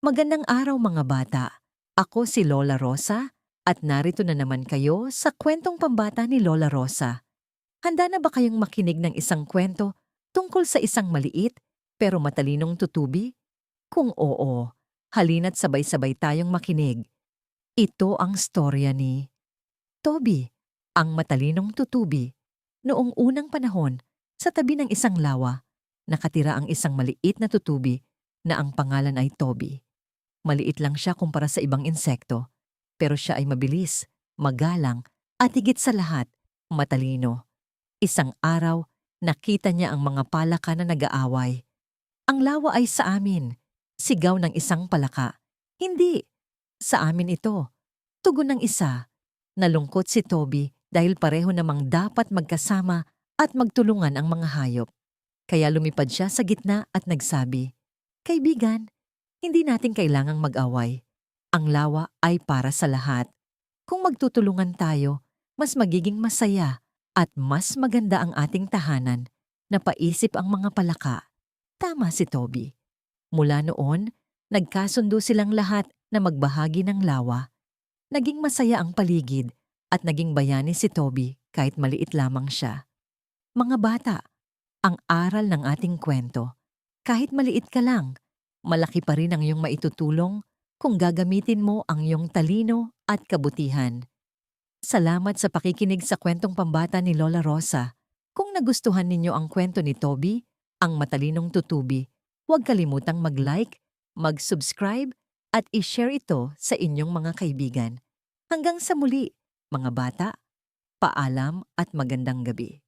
Magandang araw mga bata. Ako si Lola Rosa at narito na naman kayo sa kwentong pambata ni Lola Rosa. Handa na ba kayong makinig ng isang kwento tungkol sa isang maliit pero matalinong tutubi? Kung oo, halina't sabay-sabay tayong makinig. Ito ang storya ni Toby, ang matalinong tutubi. Noong unang panahon, sa tabi ng isang lawa, nakatira ang isang maliit na tutubi na ang pangalan ay Toby. Maliit lang siya kumpara sa ibang insekto, pero siya ay mabilis, magalang, at higit sa lahat, matalino. Isang araw, nakita niya ang mga palaka na nag-aaway. Ang lawa ay sa amin, sigaw ng isang palaka. Hindi, sa amin ito. Tugon ng isa. Nalungkot si Toby dahil pareho namang dapat magkasama at magtulungan ang mga hayop. Kaya lumipad siya sa gitna at nagsabi, Kaibigan, hindi natin kailangang mag-away. Ang lawa ay para sa lahat. Kung magtutulungan tayo, mas magiging masaya at mas maganda ang ating tahanan. Napaisip ang mga palaka. Tama si Toby. Mula noon, nagkasundo silang lahat na magbahagi ng lawa. Naging masaya ang paligid at naging bayani si Toby kahit maliit lamang siya. Mga bata, ang aral ng ating kwento. Kahit maliit ka lang, malaki pa rin ang iyong maitutulong kung gagamitin mo ang iyong talino at kabutihan. Salamat sa pakikinig sa kwentong pambata ni Lola Rosa. Kung nagustuhan ninyo ang kwento ni Toby, ang matalinong tutubi, huwag kalimutang mag-like, mag-subscribe, at i-share ito sa inyong mga kaibigan. Hanggang sa muli, mga bata, paalam at magandang gabi.